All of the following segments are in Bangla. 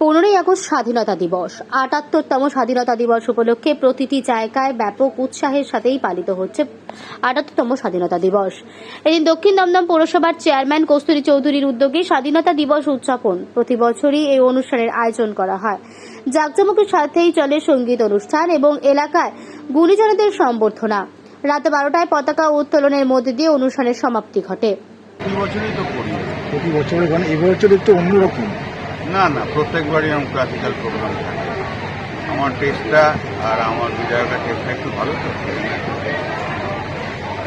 পনেরোই আগস্ট স্বাধীনতা দিবস। আটাত্তরতম স্বাধীনতা দিবস উপলক্ষে প্রতিটি জায়গায় ব্যাপক উৎসাহের সাথেই পালিত হচ্ছে আটাত্তরতম স্বাধীনতা দিবস। এদিন দক্ষিণ দমদম পৌরসভার চেয়ারম্যান কস্তুরী চৌধুরীর উদ্যোগে স্বাধীনতা দিবস উদযাপন প্রতি বছরই এই অনুষ্ঠানের আয়োজন করা হয়। জাঁকজমকের সাথেই চলে সংগীত অনুষ্ঠান এবং এলাকায় গুণীজনদের সম্বর্ধনা। রাত বারোটায় পতাকা উত্তোলনের মধ্যে দিয়ে অনুষ্ঠানের সমাপ্তি ঘটে। প্রতি বছরই তো করি। প্রতি বছরে গান এবছর একটু অন্যরকম। না না, প্রত্যেকবারই আমার ক্লাসিক্যাল প্রোগ্রাম থাকে। আমার টেস্টটা আর আমার বিধায়কের টেস্টটা একটু ভালো, তো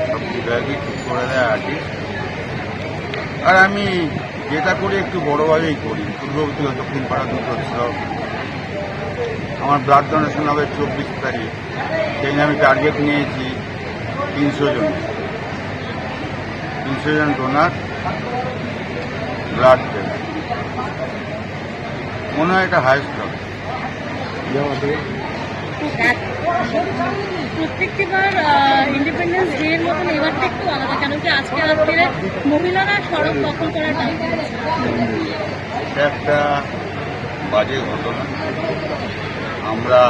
সব বিধায়কই ঠিক করে দেয় আর্টিস্ট আর আমি যেটা করি একটু বড়োভাবেই করি। পূর্ববর্তী দক্ষিণ পাড়া দুটো উৎসব আমার ব্লাড ডোনেশন হবে চব্বিশ তারিখ। সেই আমি টার্গেট নিয়েছি তিনশো জন। তিনশো জন ডোনার ব্লাড মনে হয় এটা হাইস্ট হবে ইন্ডিপেন্ডেন্স ডে এর মতন এবারটা একটু আলাদা কেন কি আজকে রাত্রিরে মহিলারা সড়ক দখল করার ডাক এটা একটা বাজে ঘটনা। আমরা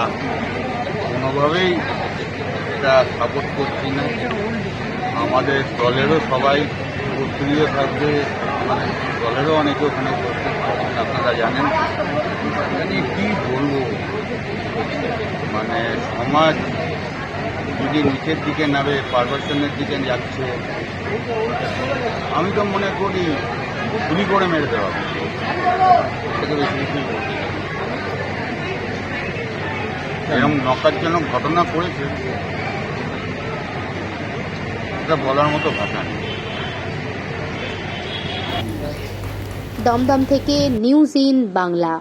কোনোভাবেই এটা সাপোর্ট করছি না। আমাদের দলেরও সবাই উপস্থিত থাকবে। দলেরও অনেকে ওখানে আপনারা জানেন। মানে কি বলব? মানে সমাজ যদি নিচের দিকে নামে পারভার্সনের দিকে যাচ্ছে, আমি তো মনে করি গুলি করে মেরে দেওয়া। এরকম নকারজনক ঘটনা করেছে এটা বলার মতো ভাষা নেই। দমদম থেকে নিউজ ইন বাংলা।